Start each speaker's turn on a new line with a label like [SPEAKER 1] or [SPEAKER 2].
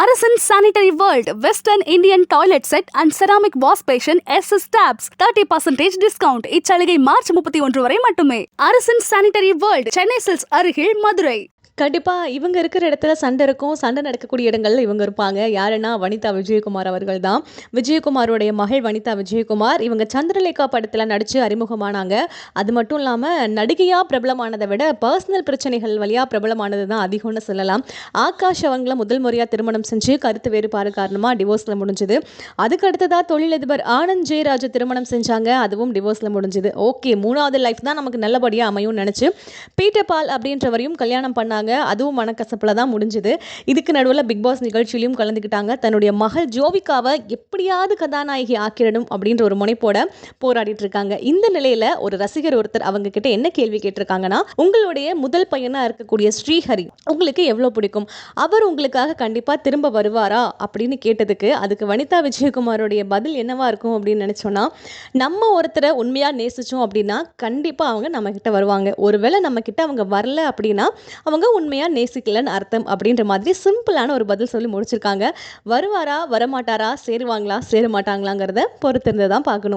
[SPEAKER 1] Arasan sanitary world western Indian toilet set and ceramic wash basin S S taps thirty percentage discount இச்சலுகை March முப்பத்தி ஒன்று வரை மட்டுமே. அரசன் சானிட்டரி வேர்ல்ட் சென்னை சில்ஸ் அருகில் மதுரை.
[SPEAKER 2] கண்டிப்பாக இவங்க இருக்கிற இடத்துல சண்டை இருக்கும். சண்டை நடக்கக்கூடிய இடங்களில் இவங்க இருப்பாங்க. யாருன்னா வனிதா விஜயகுமார் அவர்கள் தான் விஜயகுமாரோடைய மகள் வனிதா விஜயகுமார் இவங்க சந்திரலேகா படத்தில் நடித்து அறிமுகமானாங்க. அது மட்டும் இல்லாமல் நடிகையாக பிரபலமானதை விட பர்சனல் பிரச்சனைகள் வழியாக பிரபலமானது தான் அதிகம்னு சொல்லலாம். ஆகாஷ் அவங்கள முதல் முறையாக திருமணம் செஞ்சு கருத்து வேறுபாடு காரணமாக டிவோர்ஸில் முடிஞ்சுது. அதுக்கு அடுத்ததாக தொழிலதிபர் ஆனந்த் ஜெயராஜ் திருமணம் செஞ்சாங்க. அதுவும் டிவோர்ஸில் முடிஞ்சுது. ஓகே மூணாவது லைஃப் தான் நமக்கு நல்லபடியாக அமையும் நினச்சி பீட்டர் பால் அப்படின்றவரையும் கல்யாணம் பண்ணாங்க. அதுவும் மனக்கசப்பில் தான் முடிஞ்சுது. இதுக்கு நடுவில் பிக் பாஸ் நிகழ்ச்சியிலையும் கலந்துக்கிட்டாங்க தன்னுடைய மகள் ஜோவிகாவை எப்படியாவது கதாநாயகி ஆக்கிடணும் அப்படின்ற ஒரு முனைப்போட போராடிட்டு இருக்காங்க இந்த நிலையில் ஒரு ரசிகர் ஒருத்தர் அவங்க கிட்ட என்ன கேள்வி கேட்டிருக்காங்கன்னா உங்களுடைய முதல் பையனாக இருக்கக்கூடிய ஸ்ரீஹரி உங்களுக்கு எவ்வளோ பிடிக்கும்? அவர் உங்களுக்காக கண்டிப்பாக திரும்ப வருவாரா? அப்படின்னு கேட்டதுக்கு அதுக்கு வனிதா விஜயகுமாரோடைய பதில் என்னவா இருக்கும் அப்படின்னு நினச்சோன்னா நம்ம ஒருத்தரை உண்மையாக நேசிச்சோம் அப்படின்னா கண்டிப்பாக அவங்க நம்ம கிட்ட வருவாங்க. ஒருவேளை நம்ம கிட்ட அவங்க வரல அப்படின்னா அவங்க உண்மையாக நேசிக்கலன்னு அர்த்தம் அப்படின்ற மாதிரி சிம்பிளான ஒரு பதில் சொல்லி முடிச்சிருக்காங்க. வருவாரா வரமாட்டாரா சேருவாங்களா சேர மாட்டாங்களாங்கிறத பொறுத்திருந்து தான் பார்க்கணும்.